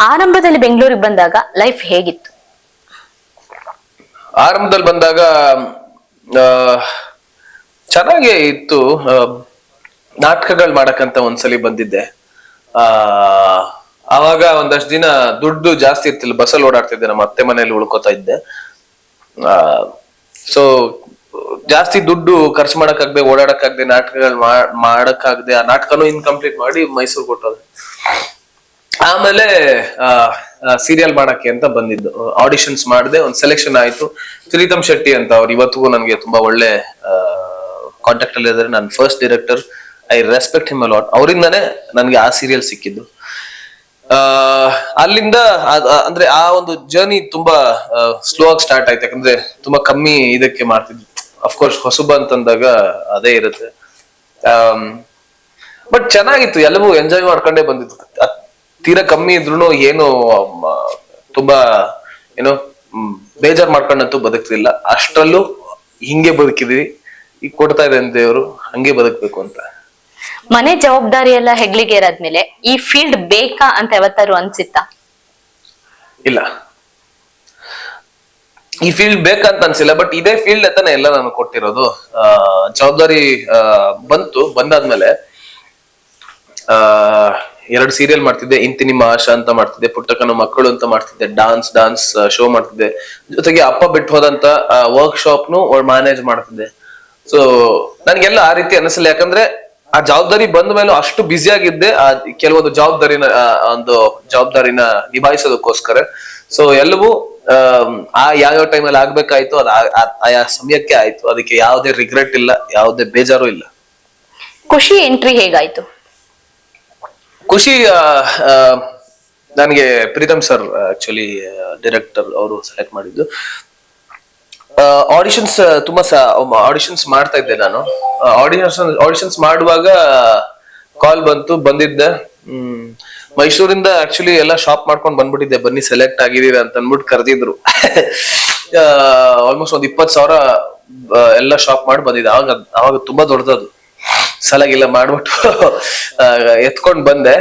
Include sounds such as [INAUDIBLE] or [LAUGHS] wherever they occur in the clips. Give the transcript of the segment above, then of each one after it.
ಆರಂಭದಲ್ಲಿ ಬೆಂಗಳೂರಿಗೆ ಬಂದಾಗ ಲೈಫ್ ಹೇಗಿತ್ತು? ಆರಂಭದಲ್ಲಿ ಬಂದಾಗ ಚೆನ್ನಾಗೇ ಇತ್ತು. ನಾಟಕಗಳು ಮಾಡಕ್ಕಂತ ಒಂದ್ಸಲಿ ಬಂದಿದ್ದೆ. ಆ, ಆವಾಗ ಒಂದಷ್ಟು ದಿನ ದುಡ್ಡು ಜಾಸ್ತಿ ಇತ್ತಿಲ್ಲ ಬಸ್ಸಲ್ಲಿ ಓಡಾಡ್ತಿದ್ದೆ, ನಮ್ಮ ಅತ್ತೆ ಮನೆಯಲ್ಲಿ ಉಳ್ಕೊತಾ ಇದ್ದೆ. ಸೊ ಜಾಸ್ತಿ ದುಡ್ಡು ಖರ್ಚು ಮಾಡಕ್ಕಾಗದೆ, ಓಡಾಡಕ್ಕಾಗದೆ, ನಾಟಕಗಳು ಮಾಡಕ್ಕಾಗದೆ, ಆ ನಾಟಕನೂ ಇನ್ಕಂಪ್ಲೀಟ್ ಮಾಡಿ ಮೈಸೂರು ಕೊಟ್ಟೋದೆ. ಆಮೇಲೆ ಸೀರಿಯಲ್ ಮಾಡಕ್ಕೆ ಅಂತ ಬಂದಿದ್ದು. ಆಡಿಷನ್ಸ್ ಮಾಡಿದೆ, ಒಂದು ಸೆಲೆಕ್ಷನ್ ಆಯ್ತು. ಪ್ರೀತಮ್ ಶೆಟ್ಟಿ ಅಂತ ಅವ್ರು ಇವತ್ತಿಗೂ ನನಗೆ ತುಂಬಾ ಒಳ್ಳೆ ಕಾಂಟ್ಯಾಕ್ಟ್ ಅಲ್ಲಿ ಇದ್ದಾರೆ ನನ್ನ first director I respect him a lot ಅವರಿಂದಾನೇ ನನಗೆ ಆ ಸೀರಿಯಲ್ ಸಿಕ್ಕಿದ್ದು. ಅಲ್ಲಿಂದ ಅಂದ್ರೆ ಆ ಒಂದು ಜರ್ನಿ ತುಂಬಾ ಸ್ಲೋ ಆಗಿ ಸ್ಟಾರ್ಟ್ ಆಯ್ತು. ಯಾಕಂದ್ರೆ ತುಂಬಾ ಕಮ್ಮಿ ಇದಕ್ಕೆ ಮಾಡ್ತಿದ್ವಿ ಅಫ್ಕೋರ್ಸ್ ಹೊಸಬ ಅಂತಂದಾಗ ಅದೇ ಇರುತ್ತೆ. ಬಟ್ ಚೆನ್ನಾಗಿತ್ತು. ಎಲ್ಲವೂ ಎಂಜಾಯ್ ಮಾಡ್ಕೊಂಡೇ ಬಂದಿತ್ತು ತೀರಾ ಕಮ್ಮಿ ಇದ್ರು ಏನು ತುಂಬಾ ಏನು ಬೇಜಾರ್ ಮಾಡ್ಕೊಂಡಂತೂ ಬದುಕ್ತಿಲ್ಲ. ಅಷ್ಟರಲ್ಲೂ ಹಿಂಗೆ ಬದುಕಿದ್ವಿ. ಈಗ ಕೊಡ್ತಾ ಇದೆ ದೇವರು ಹಂಗೆ ಬದುಕ್ಬೇಕು ಅಂತ. ಮನೆ ಜವಾಬ್ದಾರಿ ಎಲ್ಲ ಹೆಗ್ಲಿಗೆ ಇರಾದ್ಮೇಲೆ ಈ ಫೀಲ್ಡ್ ಬೇಕಾ ಅಂತ ಯಾವತ್ತಾರು ಅನ್ಸಿತ್ತಾ? ಇಲ್ಲ. ಈ ಫೀಲ್ಡ್ ಬೇಕಂತ ಅನ್ಸಿಲ್ಲ ಬಟ್ ಇದೇ ಫೀಲ್ಡ್ ಅಂತಾನೆ ಎಲ್ಲ ನಾನು ಕೊಟ್ಟಿರೋದು. ಜವಾಬ್ದಾರಿ ಬಂತು ಬಂದಾದ್ಮೇಲೆ ಆ ಎರಡು ಸೀರಿಯಲ್ ಮಾಡ್ತಿದ್ದೆ, ಇಂತಿ ನಿಮ್ಮ ಆಶಾ ಅಂತ ಮಾಡ್ತಿದ್ದೆ ಪುಟ್ಟಕನ ಮಕ್ಕಳು ಅಂತ ಮಾಡ್ತಿದ್ದೆ ಡಾನ್ಸ್ ಡಾನ್ಸ್ ಶೋ ಮಾಡ್ತಿದ್ದೆ. ಜೊತೆಗೆ ಅಪ್ಪ ಬಿಟ್ಟು ಹೋದಂತ ವರ್ಕ್ ಶಾಪ್ನು ಮ್ಯಾನೇಜ್ ಮಾಡ್ತಿದ್ದೆ. ಸೊ ನನ್ಗೆಲ್ಲ ಆ ರೀತಿ ಅನಿಸಲ್ಲ ಯಾಕಂದ್ರೆ ಆ ಜವಾಬ್ದಾರಿ ಬಂದ ಮೇಲೆ ಅಷ್ಟು ಬ್ಯುಸಿ ಆಗಿದ್ದೆ, ಆ, ಕೆಲವೊಂದು ಜವಾಬ್ದಾರಿನ ಒಂದು ಜವಾಬ್ದಾರಿನ ನಿಭಾಯಿಸೋದಕ್ಕೋಸ್ಕರ. ಸೊ ಎಲ್ಲವೂ ಆ ಯಾವ್ಯಾವ ಟೈಮಲ್ಲಿ ಆಗ್ಬೇಕಾಯ್ತು ಅದ್ ಆಯಾ ಸಮಯಕ್ಕೆ ಆಯ್ತು. ಅದಕ್ಕೆ ಯಾವುದೇ ರಿಗ್ರೆಟ್ ಇಲ್ಲ, ಯಾವುದೇ ಬೇಜಾರು ಇಲ್ಲ. ಖುಷಿ ಎಂಟ್ರಿ ಹೇಗಾಯ್ತು? ಖುಷಿ ನನಗೆ ಪ್ರೀತಮ್ ಸರ್ ಆಕ್ಚುಲಿ ಡೈರೆಕ್ಟರ್ ಅವರು ಸೆಲೆಕ್ಟ್ ಮಾಡಿದ್ದು. ಆಡಿಷನ್ಸ್ ತುಂಬಾ ಆಡಿಷನ್ಸ್ ಮಾಡ್ತಾ ಇದ್ದೆ ನಾನು. ಆಡಿಷನ್ಸ್ ಆಡಿಷನ್ಸ್ ಮಾಡುವಾಗ ಕಾಲ್ ಬಂತು, ಬಂದಿದ್ದೆ. ಹ್ಮ್, ಮೈಸೂರಿಂದ ಆಕ್ಚುಲಿ ಎಲ್ಲ ಶಾಪ್ ಮಾಡ್ಕೊಂಡು ಬಂದ್ಬಿಟ್ಟಿದ್ದೆ. ಬನ್ನಿ ಸೆಲೆಕ್ಟ್ ಆಗಿದ್ದೀರಾ ಅಂತ ಅಂದ್ಬಿಟ್ಟು ಕರೆದಿದ್ರು. [LAUGHS] ಆಲ್ಮೋಸ್ಟ್ ಒಂದ್ ಇಪ್ಪತ್ ಸಾವಿರ ಎಲ್ಲ ಶಾಪ್ ಮಾಡಿ ಬಂದಿದ್ದೆ. ಆವಾಗ ಅವಾಗ ತುಂಬಾ ದೊಡ್ಡದದು ಸಲಾಗಿಲ್ಲ ಮಾಡ್ಬಿಟ್ಟು ಎತ್ಕೊಂಡ್ ಬಂದೆ.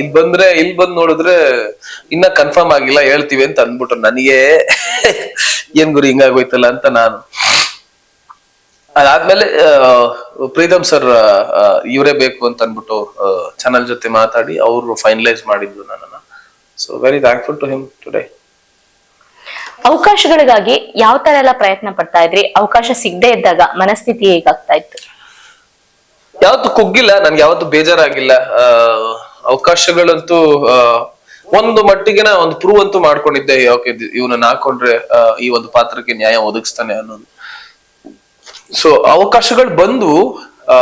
ಇಲ್ ಬಂದ್ರೆ, ಇಲ್ ಬಂದ್ ನೋಡಿದ್ರೆ ಇನ್ನ ಕನ್ಫರ್ಮ್ ಆಗಿಲ್ಲ, ಹೇಳ್ತೀವಿ ಅಂತ ಅಂದ್ಬಿಟ್ರು. ನನಗೆ ಏನ್ ಗುರು ಹಿಂಗಾಗೋಯ್ತಲ್ಲ ಅಂತ ನಾನು. ಅದಾದ್ಮೇಲೆ ಪ್ರೀತಮ್ ಸರ್ ಇವರೇ ಬೇಕು ಅಂತ ಅಂದ್ಬಿಟ್ಟು ಚಾನಲ್ ಜೊತೆ ಮಾತಾಡಿ ಅವರು ಫೈನಲೈಸ್ ಮಾಡಿದ್ರು ನನ್ನನ್ನ. So very thankful to him today ಅವಕಾಶಗಳಿಗಾಗಿ ಯಾವ ತರ ಎಲ್ಲ ಪ್ರಯತ್ನ ಪಡ್ತಾ ಇದ್ರಿ? ಅವಕಾಶ ಸಿಗದೆ ಇದ್ದಾಗ ಮನಸ್ಥಿತಿ ಹೇಗಾಗ್ತಾ ಇತ್ತು? ಯಾವತ್ತು ಕುಗ್ಗಿಲ್ಲ, ನನ್ಗೆ ಯಾವತ್ತು ಬೇಜಾರಾಗಿಲ್ಲ. ಅವಕಾಶಗಳಂತೂ ಒಂದು ಮಟ್ಟಿಗೆ ನಾ ಒಂದು ಪ್ರೂವ್ ಅಂತೂ ಮಾಡ್ಕೊಂಡಿದ್ದೆ, ಓಕೆ ಇವನನ್ನ ಹಾಕೊಂಡ್ರೆ ಈ ಒಂದು ಪಾತ್ರಕ್ಕೆ ನ್ಯಾಯ ಒದಗಿಸ್ತಾನೆ ಅನ್ನೋದು. ಸೊ ಅವಕಾಶಗಳು ಬಂದು, ಆ,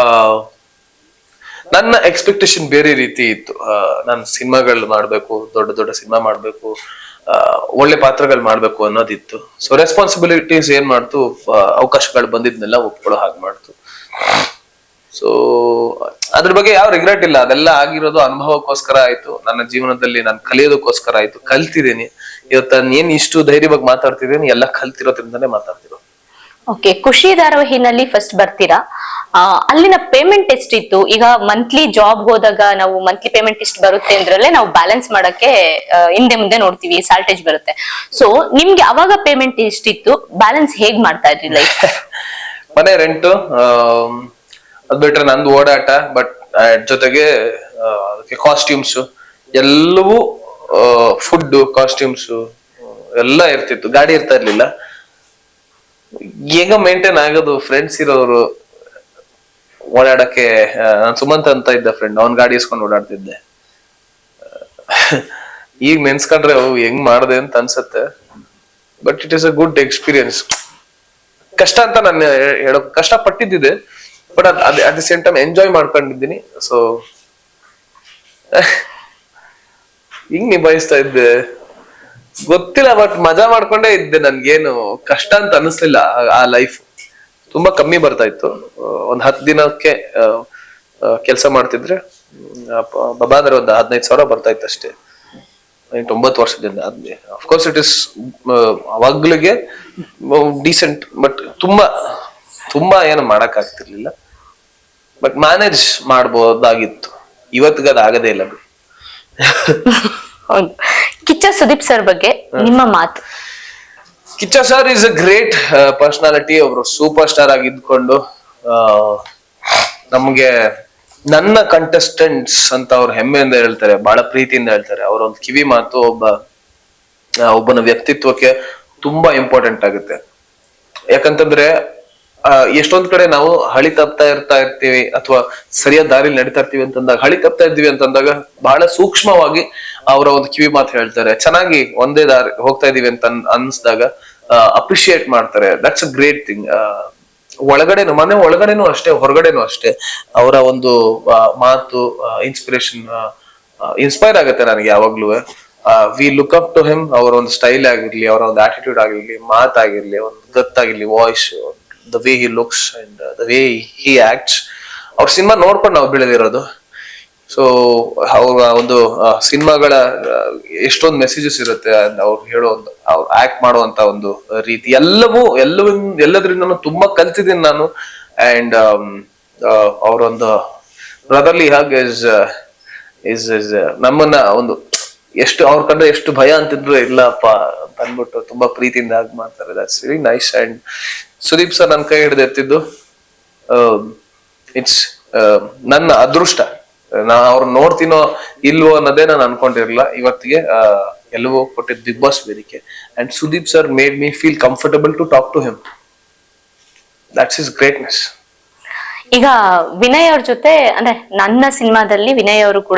ನನ್ನ ಎಕ್ಸ್ಪೆಕ್ಟೇಷನ್ ಬೇರೆ ರೀತಿ ಇತ್ತು. ನಾನು ಸಿನಿಮಾಗಳು ಮಾಡ್ಬೇಕು, ದೊಡ್ಡ ದೊಡ್ಡ ಸಿನಿಮಾ ಮಾಡ್ಬೇಕು ಒಳ್ಳೆ ಪಾತ್ರಗಳು ಮಾಡ್ಬೇಕು ಅನ್ನೋದಿತ್ತು. ಸೊ ರೆಸ್ಪಾನ್ಸಿಬಿಲಿಟೀಸ್ ಏನ್ ಮಾಡ್ತು ಅವಕಾಶಗಳು ಬಂದಿದ್ನೆಲ್ಲ ಒಪ್ಕೊಳ್ಳೋ ಹಾಗೆ ಮಾಡ್ತು. ಸೊ ಅದ್ರ ಬಗ್ಗೆ ಯಾವ ರಿಗ್ರೆಟ್ ಇಲ್ಲ. ಅದೆಲ್ಲ ಆಗಿರೋದು ಅನುಭವಕ್ಕೋಸ್ಕರ ಆಯ್ತು. ನನ್ನ ಜೀವನದಲ್ಲಿ ನಾನು ಕಲಿಯೋದಕ್ಕೋಸ್ಕರ ಆಯ್ತು. ಕಲ್ತಿದ್ದೀನಿ. ಇವತ್ತು ನಾನು ಏನ್ ಇಷ್ಟು ಧೈರ್ಯವಾಗಿ ಮಾತಾಡ್ತಿದ್ದೀನಿ ಎಲ್ಲ ಕಲ್ತಿರೋದ್ರಿಂದಾನೇ ಮಾತಾಡ್ತಿರೋದು. ಓಕೆ ಖುಷಿ ಧಾರಾವಾಹಿನಲ್ಲಿ ಫಸ್ಟ್ ಬರ್ತೀರಾ? ಅಲ್ಲಿನ ಪೇಮೆಂಟ್ ಎಷ್ಟಿತ್ತು ಈಗ ಮಂತ್ಲಿ ಜಾಬ್ ಹೋದಾಗ ನಾವು ಮಂತ್ಲಿ ಪೇಮೆಂಟ್ ಎಷ್ಟು ಬರುತ್ತೆ ಅಂದ್ರಲ್ಲೇ ನಾವು ಬ್ಯಾಲೆನ್ಸ್ ಮಾಡಕ್ಕೆ ಹಿಂದೆ ಮುಂದೆ ನೋಡ್ತೀವಿ ಸಾಲ್ಟೇಜ್ ಬರುತ್ತೆ. ಸೊ ನಿಮ್ಗೆ ಅವಾಗ ಪೇಮೆಂಟ್ ಎಷ್ಟಿತ್ತು ಬ್ಯಾಲೆನ್ಸ್ ಹೇಗ್ ಮಾಡ್ತಾ ಇದ್ರಿ ಲೈಫ್ [LAUGHS] ಮನೆ ರೆಂಟು ಅದ್ ಬಿಟ್ರೆ ನಂದು ಓಡಾಟ ಬಟ್ ಜೊತೆಗೆ ಅದಕ್ಕೆ ಕಾಸ್ಟ್ಯೂಮ್ಸ್ ಎಲ್ಲವೂ ಫುಡ್ ಕಾಸ್ಟ್ಯೂಮ್ಸ್ ಎಲ್ಲ ಇರ್ತಿತ್ತು. ಗಾಡಿ ಇರ್ತಾ ಇರ್ಲಿಲ್ಲ. ಹೆಂಗ ಮೇಂಟೈನ್ ಆಗೋದು ಫ್ರೆಂಡ್ಸ್ ಇರೋರು ಓಡಾಡಕ್ಕೆ ನಾನು ಸುಮಂತ್ ಅಂತ ಇದ್ದ ಫ್ರೆಂಡ್ ಅವ್ನ್ ಗಾಡಿ ಇಸ್ಕೊಂಡು ಓಡಾಡ್ತಿದ್ದೆ. ಈಗ ನೆನ್ಸ್ಕೊಂಡ್ರೆ ಅವು ಹೆಂಗ್ ಮಾಡಿದೆ ಅಂತ ಅನ್ಸತ್ತೆ. But it is a good experience ಕಷ್ಟ ಅಂತ ನಾನು ಹೇಳೋ ಕಷ್ಟ ಪಟ್ಟಿದ್ದಿದೆ ಬಟ್ ಅದ್ at the same time enjoy ಮಾಡ್ಕೊಂಡಿದ್ದೀನಿ. ಸೊ ಹಿಂಗ್ ನಿಭಾಯಿಸ್ತಾ ಇದ್ದೆ. ಗೊತ್ತಿಲ್ಲ ಬಟ್ ಮಜಾ ಮಾಡ್ಕೊಂಡೇ ಇದ್ದೆ ನನ್ಗೇನು ಕಷ್ಟ ಅಂತ ಅನಿಸ್ಲಿಲ್ಲ ಆ- ಲೈಫ್ ತುಂಬಾ ಕಮ್ಮಿ ಬರ್ತಾ ಇತ್ತು. ಒಂದ್ ಹತ್ತು ದಿನಕ್ಕೆ ಕೆಲಸ ಮಾಡ್ತಿದ್ರೆ ಬಬಾದ್ರೆ ಒಂದು ಹದಿನೈದು ಸಾವಿರ ಬರ್ತಾ ಇತ್ತು ಅಷ್ಟೇ. ಒಂಬತ್ತು ವರ್ಷದಿಂದ ಅಫ್ಕೋರ್ಸ್ ಇಟ್ ಇಸ್ ಅವಾಗ್ಲಿಗೆ ಡೀಸೆಂಟ್ ಬಟ್ ತುಂಬಾ ತುಂಬಾ ಏನು ಮಾಡಕ್ ಆಗ್ತಿರ್ಲಿಲ್ಲ ಬಟ್ ಮ್ಯಾನೇಜ್ ಮಾಡ್ಬೋದಾಗಿತ್ತು. ಇವತ್ತಿಗೆ ಅದು ಆಗದೇ ಇಲ್ಲ ಹೌದು. ಕಿಚ್ಚ ಸುದೀಪ್ ಸರ್ ಬಗ್ಗೆ ನಿಮ್ಮ ಮಾತು. Kichcha sir is a great personality ಅವರು ಸೂಪರ್ ಸ್ಟಾರ್ ಆಗಿ ಇದ್ಕೊಂಡು ಆ, ನಮ್ಗೆ ನನ್ನ ಕಂಟೆಸ್ಟೆಂಟ್ಸ್ ಅಂತ ಅವ್ರು ಹೆಮ್ಮೆಯಿಂದ ಹೇಳ್ತಾರೆ ಬಹಳ ಪ್ರೀತಿಯಿಂದ ಹೇಳ್ತಾರೆ. ಅವರೊಂದು ಕಿವಿ ಮಾತು ಒಬ್ಬ ಒಬ್ಬನ ವ್ಯಕ್ತಿತ್ವಕ್ಕೆ ತುಂಬಾ ಇಂಪಾರ್ಟೆಂಟ್ ಆಗುತ್ತೆ. ಯಾಕಂತಂದ್ರೆ ಎಷ್ಟೊಂದ್ ಕಡೆ ನಾವು ಹಳಿ ತಪ್ತಾ ಇರ್ತಾ ಇರ್ತೀವಿ ಅಥವಾ ಸರಿಯಾದ ದಾರಿಲಿ ನಡೀತಾ ಇರ್ತೀವಿ ಅಂತಂದಾಗ, ಹಳಿ ತಪ್ತಾ ಇದ್ದೀವಿ ಅಂತಂದಾಗ ಬಹಳ ಸೂಕ್ಷ್ಮವಾಗಿ ಅವರ ಒಂದು ಕಿವಿ ಮಾತು ಹೇಳ್ತಾರೆ. ಚೆನ್ನಾಗಿ ಒಂದೇ ದಾರಿ ಹೋಗ್ತಾ ಇದೀವಿ ಅಂತ ಅನ್ಸಿದಾಗ ಅಪ್ರಿಶಿಯೇಟ್ ಮಾಡ್ತಾರೆ. ದಟ್ಸ್ ಅ ಗ್ರೇಟ್ ಥಿಂಗ್ ಒಳಗಡೆನು, ಮನೆ ಒಳಗಡೆನೂ ಅಷ್ಟೇ, ಹೊರಗಡೆನು ಅಷ್ಟೇ ಅವರ ಒಂದು ಮಾತು ಇನ್ಸ್ಪಿರೇಷನ್ ಇನ್ಸ್ಪೈರ್ ಆಗುತ್ತೆ ನನಗೆ ಯಾವಾಗ್ಲೂ. We look up to him ಅವರ ಒಂದು ಸ್ಟೈಲ್ ಆಗಿರ್ಲಿ, ಅವರ ಒಂದು ಆಟಿಟ್ಯೂಡ್ ಆಗಿರ್ಲಿ, ಮಾತಾಗಿರ್ಲಿ, ಒಂದು ಗತ್ತಾಗಿರ್ಲಿ voice the way he looks and the way he acts ಅವ್ರ ಸಿನಿಮಾ ನೋಡ್ಕೊಂಡು ನಾವು ಬೆಳೆದಿರೋದು. ಸೊ ಅವ್ರ ಒಂದು ಸಿನಿಮಾಗಳ ಎಷ್ಟೊಂದು ಮೆಸೇಜಸ್ ಇರುತ್ತೆ ಅವ್ರು ಹೇಳೋ ಒಂದು, ಅವ್ರು ಆಕ್ಟ್ ಮಾಡುವಂತ ಒಂದು ರೀತಿ. ಎಲ್ಲವೂ ಎಲ್ಲವೂ ಎಲ್ಲದ್ರಿಂದ ತುಂಬಾ ಕಲ್ತಿದ್ದೀನಿ ನಾನು. ಅಂಡ್ ಅವರೊಂದು ಬ್ರದರ್ಲಿ ಹಾಗೆ ಇಸ್ ಇಸ್ ಇಸ್ ನಮ್ಮನ್ನ ಒಂದು ಎಷ್ಟು ಅವ್ರ ಕಂಡ್ರೆ ಎಷ್ಟು ಭಯ ಅಂತಿದ್ರು ಇಲ್ಲಪ್ಪ ಬಂದ್ಬಿಟ್ಟು ತುಂಬಾ ಪ್ರೀತಿಯಿಂದ ಆಗ್ ಮಾಡ್ತಾರೆ. That's very nice and Sudeep sir ನನ್ನ ಕೈ ಹಿಡಿದು ಎತ್ತಿದ್ದು ಇಟ್ಸ್ ನನ್ನ ಅದೃಷ್ಟ. ನಾ ಅವ್ರು ನೋಡ್ತೀನೋ ಇಲ್ವೋ ಅನ್ನೋದೇ ನಾನು ಅನ್ಕೊಂಡಿರ್ಲಿಲ್ಲ. ಇವತ್ತಿಗೆ ಎಲ್ಲವೂ ಕೊಟ್ಟಿದ್ದು ಬಿಗ್ ಬಾಸ್ ವೇದಿಕೆ. And Sudeep sir made me feel comfortable to talk to him that's is greatness ಈಗ ವಿನಯ್ ಅವ್ರ ಜೊತೆ, ಅಂದ್ರೆ ನನ್ನ ಸಿನಿಮಾದಲ್ಲಿ ವಿನಯ್ ಅವರು ಕೂಡ